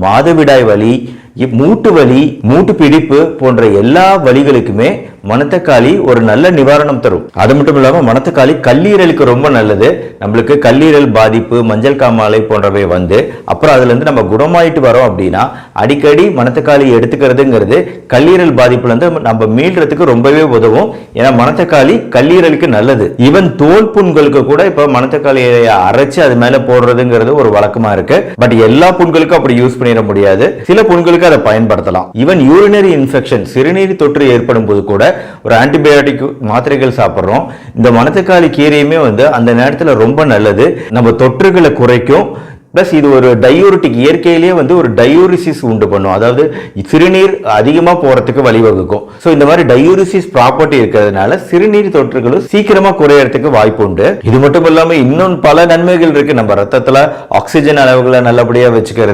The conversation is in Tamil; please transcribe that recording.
மாதவிடாய் வலி மூட்டு வலி மூட்டு பிடிப்பு போன்ற எல்லா வழிகளுக்குமே மணத்தக்காளி ஒரு நல்ல நிவாரணம் தரும். அது மட்டும் இல்லாமல் மணத்தக்காளி கல்லீரலுக்கு ரொம்ப நல்லது. நம்மளுக்கு கல்லீரல் பாதிப்பு மஞ்சள் காமாலை போன்றவை வந்து அப்புறம் அதுலேருந்து நம்ம குணமாயிட்டு வரோம் அப்படின்னா அடிக்கடி மணத்தக்காளி எடுத்துக்கிறதுங்கிறது கல்லீரல் பாதிப்புலேருந்து நம்ம மீள்றதுக்கு ரொம்பவே உதவும். ஏன்னா மணத்தக்காளி கல்லீரலுக்கு நல்லது. ஈவன் தோல் புண்களுக்கு கூட இப்போ மணத்தக்காளியை அரைச்சு அது மேலே போடுறதுங்கிறது ஒரு வழக்கமா இருக்கு. பட் எல்லா புண்களுக்கும் அப்படி யூஸ் பண்ணிட முடியாது. சில புண்களுக்கு அதை பயன்படுத்தலாம். ஈவன் யூரினரி இன்ஃபெக்ஷன் சிறுநீர் தொற்று ஏற்படும் போது கூட ஒரு ஆன்டிபயோட்டிக் மாத்திரைகள் சாப்பிடுறோம். இந்த மனத்துக்காளி கீரையுமே வந்து அந்த நேரத்தில் ரொம்ப நல்லது. நம்ம தொற்றுகளை குறைக்கும். ப்ளஸ் இது ஒரு டயூரிட்டிக் இயற்கையிலேயே வந்து ஒரு டயூரிசிஸ் உண்டு பண்ணும். அதாவது சிறுநீர் அதிகமாக போகிறதுக்கு வழிவகுக்கும். ஸோ இந்த மாதிரி டயூரிசிஸ் ப்ராப்பர்ட்டி இருக்கிறதுனால சிறுநீர் தொற்றுகளும் சீக்கிரமாக குறையறதுக்கு வாய்ப்பு உண்டு. இது மட்டும் இல்லாமல் இன்னும் பல நன்மைகள் இருக்கு. நம்ம ரத்தத்தில் ஆக்சிஜன் அளவுகளை நல்லபடியாக வச்சுக்கிறது.